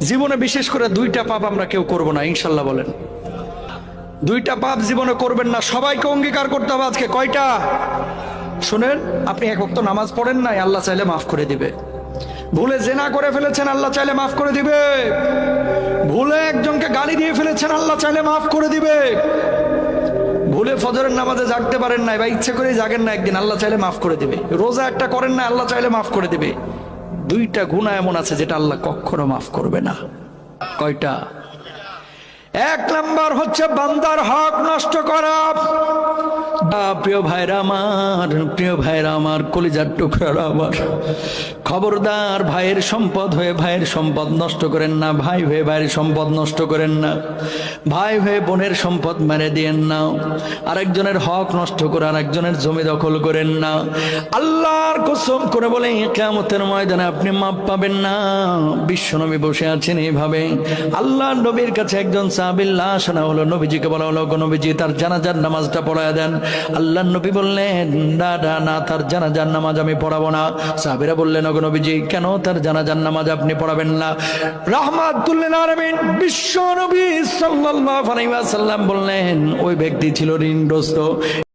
জীবনে বিশেষ করে দুইটা পাপ আমরা কেউ করব না, ইনশাল্লাহ বলেন। দুইটা পাপ জীবনে করবেন না, সবাইকে অঙ্গীকার করতে হবে আজকে। কয়টা? শুনেন, আপনি এক বক্ত নামাজ পড়েন নাই, আল্লাহ চাইলে মাফ করে দিবে। ভুলে জেনা করে ফেলেছেন, আল্লাহ চাইলে মাফ করে দিবে। ভুলে একজনকে গালি দিয়ে ফেলেছেন, আল্লাহ চাইলে মাফ করে দিবে। ভুলে ফজরের নামাজে জাগতে পারেন নাই বা ইচ্ছে করে জাগেন না একদিন, আল্লাহ চাইলে মাফ করে দিবে। রোজা একটা করেন না আল্লাহ চাইলে মাফ করে দিবে। দুইটা গুণা এমন আছে যেটা আল্লাহ কখনো মাফ করবে না। কয়টা? এক নাম্বার হচ্ছে, বান্দার হক নষ্ট করা। প্রিয় ভাইরা আমার, প্রিয় ভাইরা আমার, কলিজার টুকরা আমার। খবরদার ভাইয়ের সম্পদ হয়ে ভাইয়ের সম্পদ নষ্ট করেন না, ভাই হয়ে ভাইয়ের সম্পদ নষ্ট করেন না। ভাই হয়ে বোনের সম্পদ মেরে দিয়েন না। আরেকজনের হক নষ্ট করে আরেকজনের জমি দখল করেন না। আল্লাহর কসম করে বলে কেমতের ময়দানে আপনি মাপ পাবেন না। বিশ্বনবী বসে আছেন এইভাবে। আল্লাহ নবীর কাছে একজন সাহাবিল্লাহ শোনা হলো। নবীজিকে বলা হলো, "গো নবীজি, তার জানাজার নামাজটা পড়ায় দেন। আল্লাহ নবী বললেন, না না না, তার জানাজার নামাজ আমি পড়াবো না। সাহাবিরা বললেন, ওগো নবীজি, কেন তার জানাজার নামাজ আপনি পড়াবেন না? রাহমাতুল্লিল আলামিন বিশ্ব নবী সাল্লাল্লাহু আলাইহি ওয়াসাল্লাম বললেন, ওই ব্যক্তি ছিল ঋণগ্রস্ত।